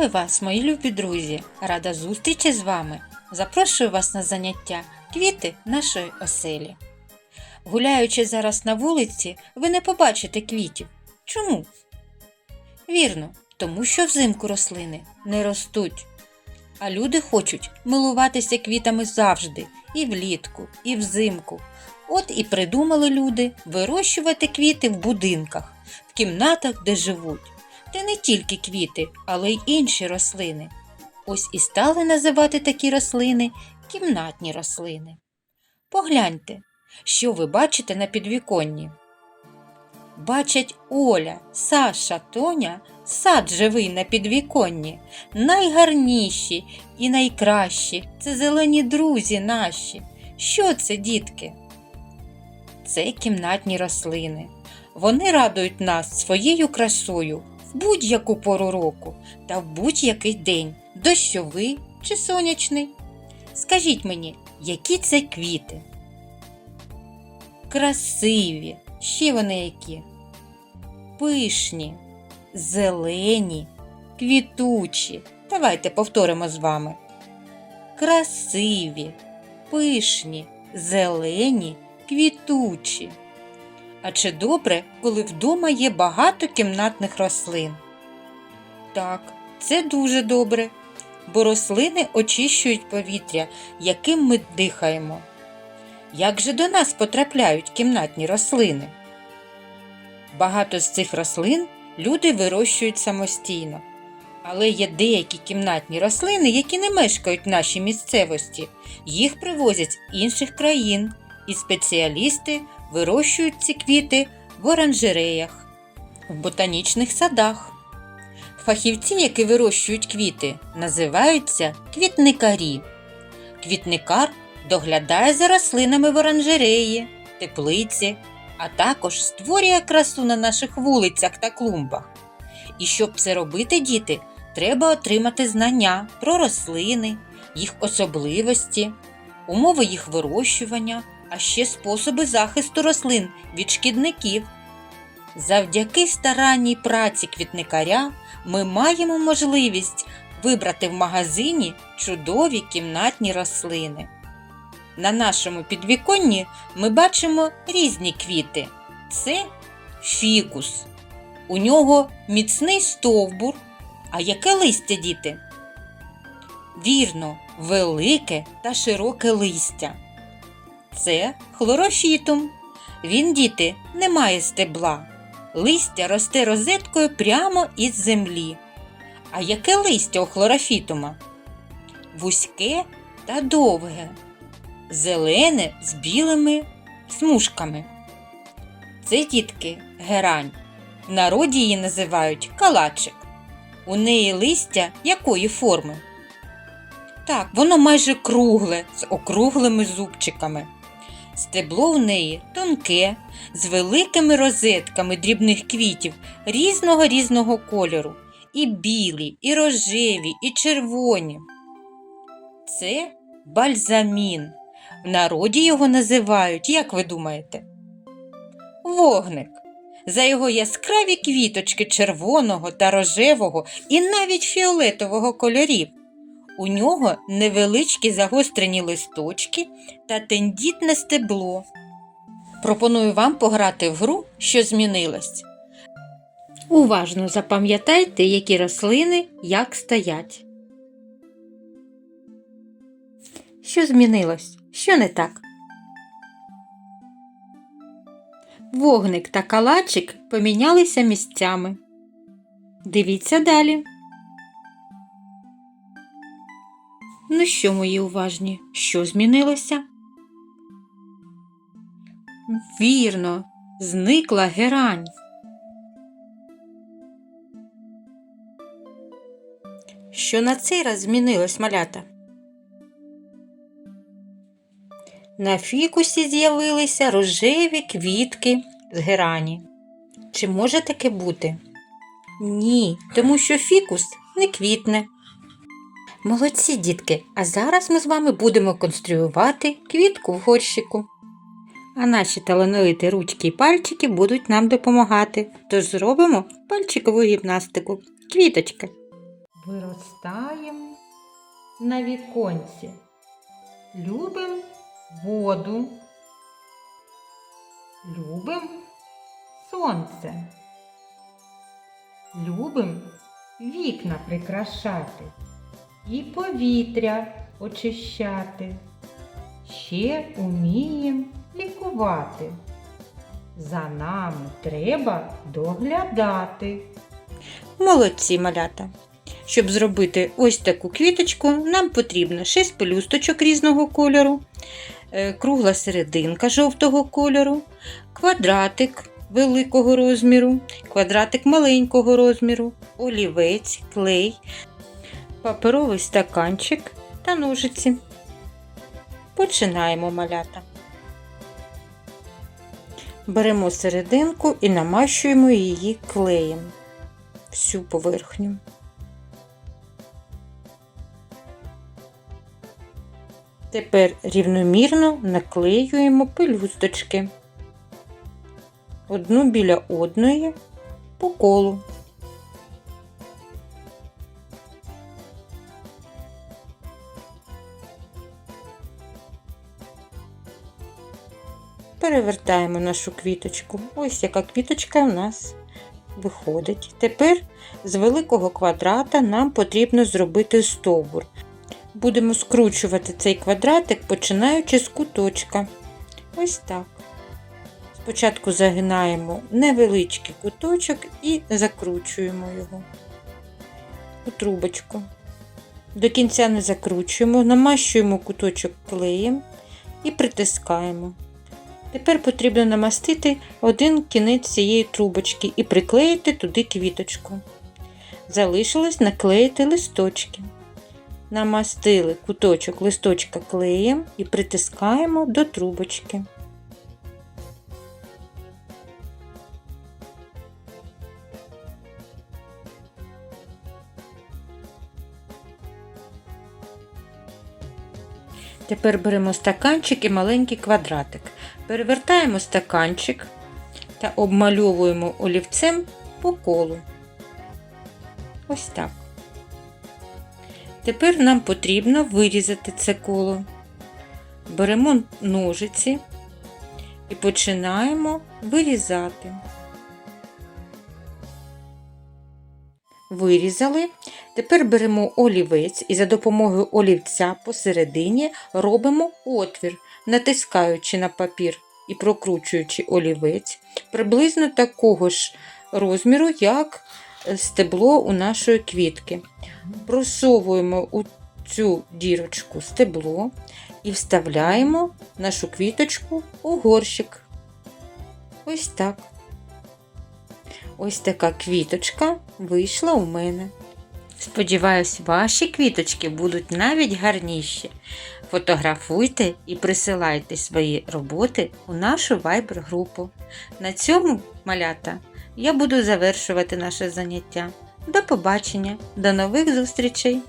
Вітаю вас, мої любі друзі! Рада зустрічі з вами. Запрошую вас на заняття квіти нашої оселі. Гуляючи зараз на вулиці, ви не побачите квітів. Чому? Вірно, тому що взимку рослини не ростуть. А люди хочуть милуватися квітами завжди, і влітку, і взимку. От і придумали люди вирощувати квіти в будинках, в кімнатах, де живуть. Та не тільки квіти, але й інші рослини. Ось і стали називати такі рослини кімнатні рослини. Погляньте, що ви бачите на підвіконні. Бачать Оля, Саша, Тоня сад живий на підвіконні. Найгарніші і найкращі це зелені друзі наші. Що це, дітки? Це кімнатні рослини. Вони радують нас своєю красою будь-яку пору року та в будь-який день, дощовий чи сонячний. Скажіть мені, які це квіти? Красиві, ще вони які? Пишні, зелені, квітучі. Давайте повторимо з вами. Красиві, пишні, зелені, квітучі. А чи добре, коли вдома є багато кімнатних рослин? Так, це дуже добре, бо рослини очищують повітря, яким ми дихаємо. Як же до нас потрапляють кімнатні рослини? Багато з цих рослин люди вирощують самостійно. Але є деякі кімнатні рослини, які не мешкають в нашій місцевості. Їх привозять з інших країн, і спеціалісти вирощують ці квіти в оранжереях, в ботанічних садах. Фахівці, які вирощують квіти, називаються квітникарі. Квітникар доглядає за рослинами в оранжереї, теплиці, а також створює красу на наших вулицях та клумбах. І щоб це робити, діти, треба отримати знання про рослини, їх особливості, умови їх вирощування, а ще способи захисту рослин від шкідників. Завдяки старанній праці квітникаря ми маємо можливість вибрати в магазині чудові кімнатні рослини. На нашому підвіконні ми бачимо різні квіти. Це фікус. У нього міцний стовбур. А яке листя, діти? Вірно, велике та широке листя. Це хлорофітум. Він, діти, не має стебла. Листя росте розеткою прямо із землі. А яке листя у хлорофітума? Вузьке та довге, зелене з білими смужками. Це дітки герань. В народі її називають калачик. У неї листя якої форми? Так, воно майже кругле з округлими зубчиками. Стебло в неї тонке, з великими розетками дрібних квітів різного різного кольору. І білі, і рожеві, і червоні. Це бальзамін. В народі його називають, як ви думаєте? Вогник. За його яскраві квіточки червоного та рожевого і навіть фіолетового кольорів. У нього невеличкі загострені листочки та тендітне стебло. Пропоную вам пограти в гру, що змінилась. Уважно запам'ятайте, які рослини як стоять. Що змінилось? Що не так? Вогник та калачик помінялися місцями. Дивіться далі. Ну що, мої уважні, що змінилося? Вірно, зникла герань. Що на цей раз змінилось малята? На фікусі з'явилися рожеві квітки з герані. Чи може таке бути? Ні, тому що фікус не квітне. Молодці, дітки, а зараз ми з вами будемо конструювати квітку в горщику. А наші талановиті ручки і пальчики будуть нам допомагати. Тож зробимо пальчикову гімнастику. Квіточка. виростаємо на віконці. Любим воду. Любим сонце. Любим вікна прикрашати і повітря очищати. Ще умієм лікувати. За нами треба доглядати. Молодці малята. Щоб зробити ось таку квіточку, нам потрібно 6 пелюсточок різного кольору, е, кругла серединка жовтого кольору, квадратик великого розміру, квадратик маленького розміру, олівець, клей, паперовий стаканчик та ножиці. Починаємо малята. Беремо серединку і намащуємо її клеєм всю поверхню. Тепер рівномірно наклеюємо пелюсточки одну біля одної по колу. Перевертаємо нашу квіточку. Ось яка квіточка у нас виходить. Тепер з великого квадрата нам потрібно зробити стовбур. Будемо скручувати цей квадратик, починаючи з куточка. Ось так. Спочатку загинаємо невеличкий куточок і закручуємо його у трубочку. До кінця не закручуємо, намащуємо куточок клеєм і притискаємо. Тепер потрібно намастити один кінець цієї трубочки і приклеїти туди квіточку. Залишилось наклеїти листочки. Намастили куточок листочка клеєм і притискаємо до трубочки. Тепер беремо стаканчик і маленький квадратик. Перевертаємо стаканчик та обмальовуємо олівцем по колу. Ось так. Тепер нам потрібно вирізати це коло. Беремо ножиці і починаємо вирізати. Вирізали. Тепер беремо олівець і за допомогою олівця посередині робимо отвір, натискаючи на папір і прокручуючи олівець приблизно такого ж розміру, як стебло у нашої квітки. Просовуємо у цю дірочку стебло і вставляємо нашу квіточку у горщик. Ось так. Ось така квіточка вийшла у мене. Сподіваюсь, ваші квіточки будуть навіть гарніші. Фотографуйте і присилайте свої роботи у нашу вайбер-групу. На цьому, малята, я буду завершувати наше заняття. До побачення, до нових зустрічей!